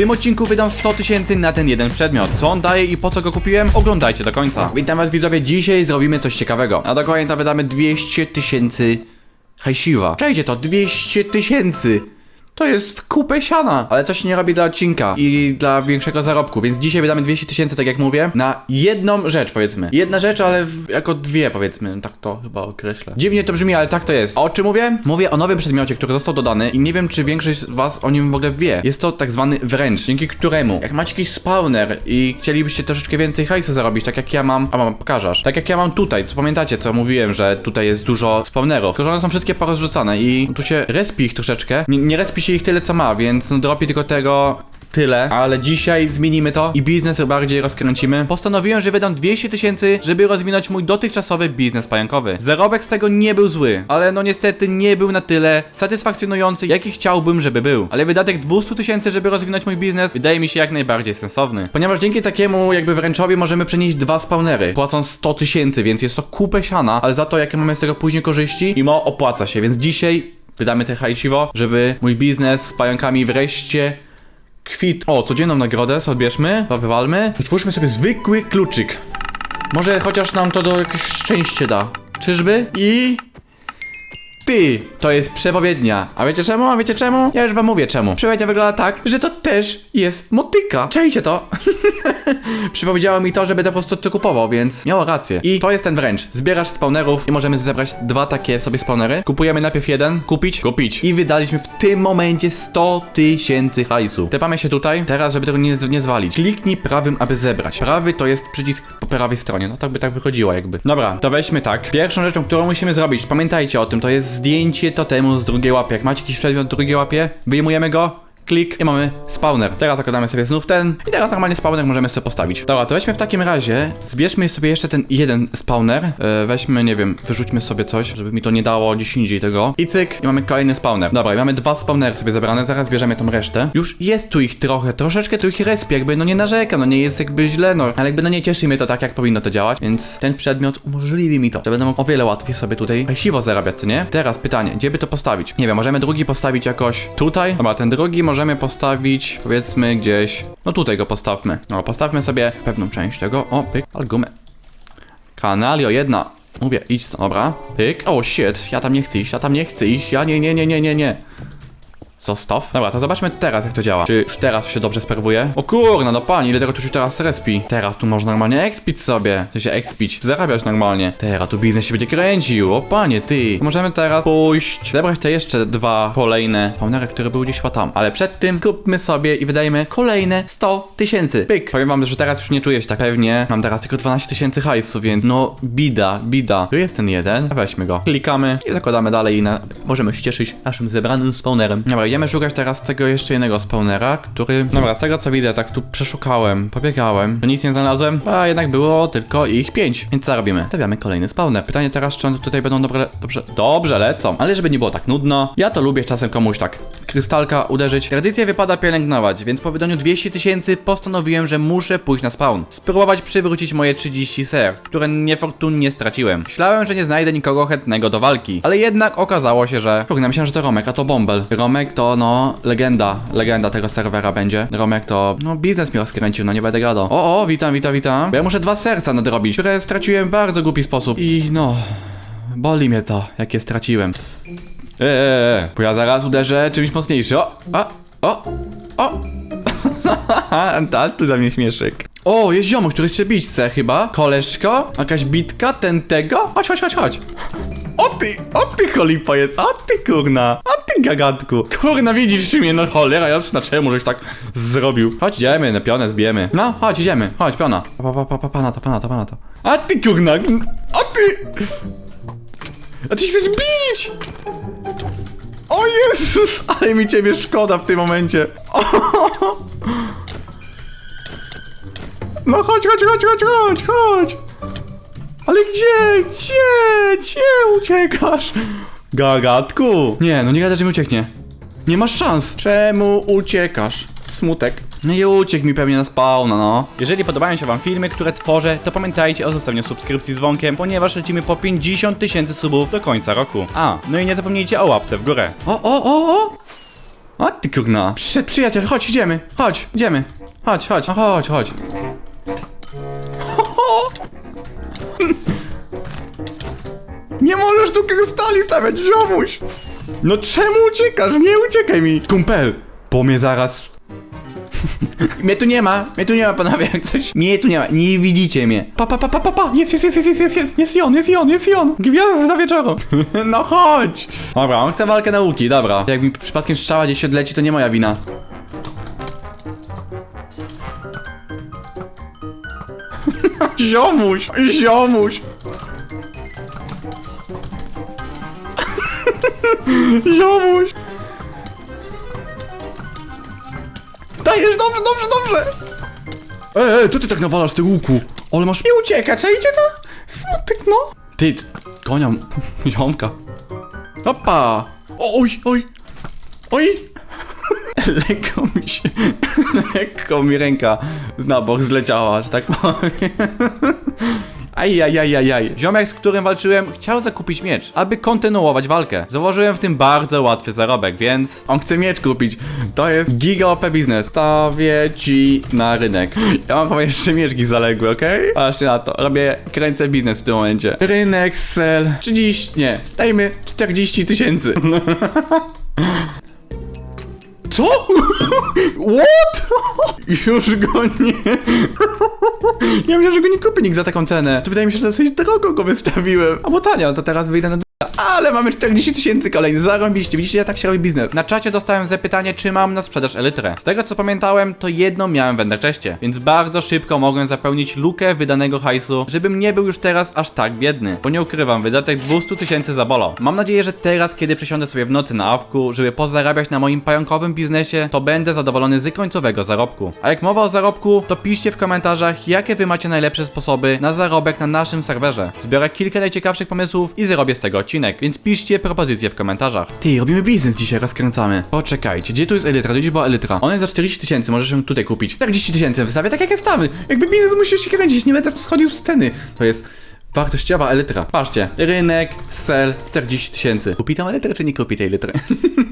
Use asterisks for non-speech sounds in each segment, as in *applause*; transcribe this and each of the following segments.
tym odcinku wydam 100 tysięcy na ten jeden przedmiot. Co on daje i po co go kupiłem? Oglądajcie do końca. Witam was widzowie, dzisiaj zrobimy coś ciekawego. A dokładnie to wydamy 200 tysięcy hajsiwa. Przejdzie to 200 tysięcy. To jest w kupę siana. Ale coś nie robi dla odcinka i dla większego zarobku, więc dzisiaj wydamy 200 tysięcy, tak jak mówię, na jedną rzecz, powiedzmy. Jedna rzecz, ale w, jako dwie, powiedzmy. Tak to chyba określę. Dziwnie to brzmi, ale tak to jest. A o czym mówię? Mówię o nowym przedmiocie, który został dodany i nie wiem, czy większość z was o nim w ogóle wie. Jest to tak zwany wręcz, dzięki któremu, jak macie jakiś spawner i chcielibyście troszeczkę więcej hajsu zarobić, tak jak ja mam, a mam, pokażesz, tak jak ja mam tutaj, co pamiętacie, co mówiłem, że tutaj jest dużo spawnerów, tylko że one są wszystkie porozrzucane i tu się respi ich troszeczkę, nie, nie respi się ich tyle, co ma, więc no dropi tylko tego tyle, ale dzisiaj zmienimy to i biznes bardziej rozkręcimy. Postanowiłem, że wydam 200 tysięcy, żeby rozwinąć mój dotychczasowy biznes pająkowy. Zarobek z tego nie był zły, ale no niestety nie był na tyle satysfakcjonujący, jaki chciałbym, żeby był. Ale wydatek 200 tysięcy, żeby rozwinąć mój biznes, wydaje mi się jak najbardziej sensowny. Ponieważ dzięki takiemu jakby wręczowi możemy przenieść dwa spawnery, płacąc 100 tysięcy, więc jest to kupę siana, ale za to jakie mamy z tego później korzyści, mimo opłaca się, więc dzisiaj wydamy te hajsiwo, żeby mój biznes z pająkami wreszcie kwit. O, codzienną nagrodę sobie odbierzmy, to wywalmy. Utwórzmy sobie zwykły kluczyk. Może chociaż nam to do jakieś szczęście da. Czyżby? I... Ty, to jest przepowiednia. A wiecie czemu? A wiecie czemu? Ja już wam mówię czemu. Przepowiednia wygląda tak, że to też jest motyka. Czajcie to. *laughs* *laughs* Przypowiedziało mi to, że będę po prostu to kupował, więc miało rację. I to jest ten wręcz. Zbierasz spawnerów i możemy zebrać dwa takie sobie spawnery. Kupujemy najpierw jeden, kupić, kupić. I wydaliśmy w tym momencie 100 tysięcy hajsu. Tepamy się tutaj, teraz żeby tego nie, nie zwalić. Kliknij prawym, aby zebrać. Prawy to jest przycisk po prawej stronie. No tak by tak wychodziło jakby. Dobra, to weźmy tak. Pierwszą rzeczą, którą musimy zrobić, pamiętajcie o tym, to jest zdjęcie totemu z drugiej łapy. Jak macie jakiś przedmiot w drugiej łapie, wyjmujemy go, klik i mamy spawner. Teraz zakładamy sobie znów ten i teraz normalnie spawner możemy sobie postawić. Dobra, to weźmy w takim razie, zbierzmy sobie jeszcze ten jeden spawner, e, weźmy, nie wiem, wyrzućmy sobie coś, żeby mi to nie dało gdzieś indziej tego i cyk, i mamy kolejny spawner. Dobra, i mamy dwa spawnery sobie zebrane, zaraz bierzemy tą resztę. Już jest tu ich trochę, troszeczkę tu ich respi, jakby no nie narzeka, no nie jest jakby źle, no, ale jakby no nie cieszy mnie to tak, jak powinno to działać, więc ten przedmiot umożliwi mi to, że będę mógł o wiele łatwiej sobie tutaj siwo zarabiać, nie? Teraz pytanie, gdzie by to postawić? Nie wiem, możemy drugi postawić jakoś tutaj? Dobra, ten drugi możemy postawić, powiedzmy gdzieś, no tutaj go postawmy. No, postawmy sobie pewną część tego, o, pyk, algumę. Kanalio, jedna. Mówię, idź dobra. Pyk. O, shit, ja tam nie chcę iść, ja tam nie chcę iść, ja nie, nie, nie, nie, nie, nie. Zostaw. Dobra, to zobaczmy teraz, jak to działa. Czy już teraz się dobrze sperwuje? O kurna, no pani, ile tego tu się teraz respi? Teraz tu można normalnie expić sobie. To się expić, zarabiać normalnie. Teraz tu biznes się będzie kręcił, o panie, ty. Możemy teraz pójść, zebrać te jeszcze dwa kolejne spawnery, które były gdzieś chyba tam. Ale przed tym kupmy sobie i wydajmy kolejne 100 tysięcy. Pyk. Powiem wam, że teraz już nie czuję się tak pewnie. Mam teraz tylko 12 tysięcy hajsu, więc no bida, bida. Tu jest ten jeden. Weźmy go. Klikamy i zakładamy dalej i na... możemy się cieszyć naszym zebranym spawnerem. Dobra, idziemy szukać teraz tego jeszcze jednego spawnera, który... Dobra, z tego co widzę, tak tu przeszukałem, pobiegałem, nic nie znalazłem, a jednak było tylko ich pięć. Więc co robimy? Stawiamy kolejny spawner. Pytanie teraz, czy one tutaj będą dobre, dobrze, dobrze lecą, ale żeby nie było tak nudno, ja to lubię czasem komuś tak krystalka uderzyć. Tradycja wypada pielęgnować, więc po wydaniu 200 tysięcy postanowiłem, że muszę pójść na spawn. Spróbować przywrócić moje 30 serc, które niefortunnie straciłem. Myślałem, że nie znajdę nikogo chętnego do walki, ale jednak okazało się, że... Kurde, myślałem, że to Romek, a to Bombel. Romek to, no, legenda, legenda tego serwera będzie. Romek to, no, biznes mi rozkręcił, no nie będę gadał. O, o, witam, witam, witam. Bo ja muszę dwa serca nadrobić, które straciłem w bardzo głupi sposób. I no... Boli mnie to, jak je straciłem. Eee, bo ja zaraz uderzę czymś mocniejszym. O, o, o, o. Ta, tu za mnie śmieszek. O, jest ziomuś, który chce bić chce chyba. Koleżko? Jakaś bitka? Ten tego? Chodź, chodź, chodź, chodź. O ty, o ty kolipo jest, o ty kurna, o ty gagatku. Kurna, widzisz mnie, no cholera jasna, czemu żeś tak zrobił? Chodź, idziemy, na pionę zbijemy. No, chodź, idziemy, chodź, piona. Pa, pa, pa, pa, pana to, pana to, pana to. A ty kurna, o ty! A ty chcesz bić! O Jezus, *laughs* ale mi ciebie szkoda w tym momencie. *laughs* No chodź, chodź, chodź, chodź, chodź, chodź. Ale gdzie, gdzie, gdzie uciekasz? Gagatku. Nie, no nie gada, że mi ucieknie. Nie masz szans. Czemu uciekasz? Smutek. No i uciekł mi pewnie na spawna, no. Jeżeli podobają się wam filmy, które tworzę, to pamiętajcie o zostawieniu subskrypcji z dzwonkiem, ponieważ lecimy po 50 tysięcy subów do końca roku. A, no i nie zapomnijcie o łapce w górę. O, o, o, o! O ty kurna. Przyszedł przyjaciel, chodź, idziemy. Chodź, idziemy. Chodź, chodź, no chodź, chodź. *laughs* Nie możesz tu krystali stawiać, ziomuś! No czemu uciekasz? Nie uciekaj mi! Kumpel, bo mnie zaraz... mnie tu nie ma, mnie tu nie ma panowie, jak coś... Nie, tu nie ma, nie widzicie mnie. Pa, pa, pa, pa, pa, pa, jest, jest, jest, jest, jest, jest, jest, jest on, jest on, jest on. Gwiazda wieczoru. *laughs* no chodź. Dobra, on chce walkę nauki, dobra. Jak mi przypadkiem strzała gdzieś odleci, to nie moja wina. *laughs* Ziomuś, ziomuś. *laughs* Ziomuś. Dobrze, dobrze, dobrze. Ej, ej, co ty tak nawalasz tego łuku? Ale masz... Nie ucieka, czajcie to? Smutek, no. Ty, c- konia, *laughs* ziomka. Opa. Oj, oj. Oj. Lekko mi się, *laughs* lekko mi ręka na bok zleciała, że tak powiem. Ajajajajaj. Ziomek, z którym walczyłem, chciał zakupić miecz, aby kontynuować walkę. Założyłem w tym bardzo łatwy zarobek, więc on chce miecz kupić. To jest giga OP biznes. Stawię ci na rynek. Ja mam chyba jeszcze mieczki zaległe, okej? Patrzcie na to. Robię, kręcę biznes w tym momencie. Rynek, sell. 30, nie. Dajmy 40 tysięcy. *laughs* Co? *laughs* What? *laughs* Już go nie. Ja myślałem, że go nie kupi nikt za taką cenę. To wydaje mi się, że dosyć drogo go wystawiłem. A bo tanio, to teraz wyjdę na ale mamy 40 tysięcy kolejny, zarąbiście. Widzicie, ja tak się robi biznes. Na czacie dostałem zapytanie, czy mam na sprzedaż elytrę. Z tego co pamiętałem, to jedną miałem w Enderczeście, więc bardzo szybko mogłem zapełnić lukę wydanego hajsu, żebym nie był już teraz aż tak biedny. Bo nie ukrywam, wydatek 200 tysięcy zabolał. Mam nadzieję, że teraz, kiedy przesiądę sobie w nocy na awku, żeby pozarabiać na moim pająkowym biznesie, to będę zadowolony z końcowego zarobku. A jak mowa o zarobku, to piszcie w komentarzach, jakie wy macie najlepsze sposoby na zarobek na naszym serwerze. Zbiorę kilka najciekawszych pomysłów i zrobię z tego odcinek, więc piszcie propozycje w komentarzach. Ty, robimy biznes dzisiaj, rozkręcamy. Poczekajcie, gdzie tu jest Elytra? Była Elytra? Ona jest za 40 tysięcy, możesz ją tutaj kupić. 40 tysięcy wystawię, tak jak jest tam. Jakby biznes musisz się kręcić, nie będę schodził z ceny. To jest wartościowa elytra. Patrzcie, rynek, sell, 40 tysięcy. Kupi tam elytrę, czy nie kupi tej litry?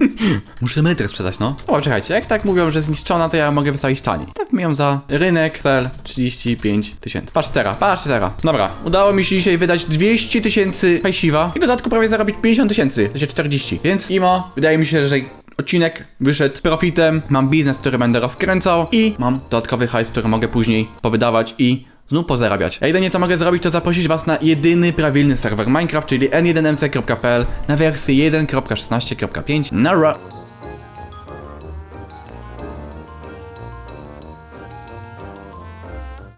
*laughs* Muszę elytrę sprzedać, no. O, czekajcie, jak tak mówią, że zniszczona, to ja mogę wystawić taniej. Stawmy ją za rynek, sell, 35 tysięcy. Patrz teraz, patrz teraz. Dobra, udało mi się dzisiaj wydać 200 tysięcy hajsiwa i w dodatku prawie zarobić 50 tysięcy, się 40. Więc imo, wydaje mi się, że odcinek wyszedł profitem, mam biznes, który będę rozkręcał i mam dodatkowy hajs, który mogę później powydawać i znów pozarabiać. A jedynie co mogę zrobić, to zaprosić was na jedyny prawilny serwer Minecraft, czyli n1mc.pl na wersję 1.16.5 na.